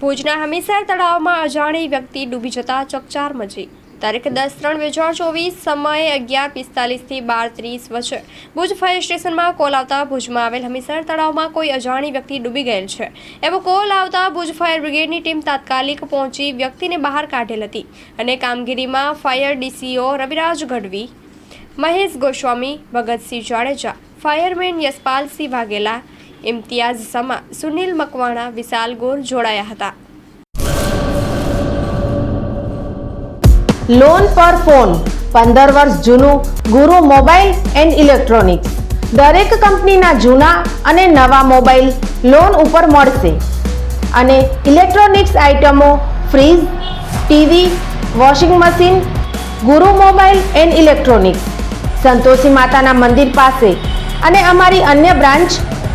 ભુજના હમીસર તળાવમાં અજાણી વ્યક્તિ ડૂબી જતા ચકચાર મચી. તારીખ દસ ત્રણ બે હજાર ચોવીસ સમયે અગિયાર પિસ્તાલીસથી બાર ત્રીસ વચ્ચે ભુજ ફાયર સ્ટેશનમાં કોલ આવતા ભુજમાં આવેલ હમીસર તળાવમાં કોઈ અજાણી વ્યક્તિ ડૂબી ગયેલ છે. એવો કોલ આવતા ભુજ ફાયર બ્રિગેડની ટીમ તાત્કાલિક પહોંચી વ્યક્તિને બહાર કાઢેલ હતી અને કામગીરીમાં fire DCO Raviraj Gadhvi, Mahesh Goswami, Bhagatsinh Jadeja, fireman Yashpalsinh Vaghela Imtiyaz Sama Sunil Makwana Vishal Gor જોડાયા હતા લોન પર ફોન પંદર વર્ષ જૂનું ગુરુ મોબાઈલ એન્ડ ઇલેક્ટ્રોનિક્સ દરેક કંપનીના જૂના અને નવા મોબાઈલ લોન ઉપર મળશે અને ઇલેક્ટ્રોનિક્સ આઇટમો fridge TV washing machine Guru mobile and electronics Santoshi માતાના મંદિર પાસે અને અમારી અન્ય branch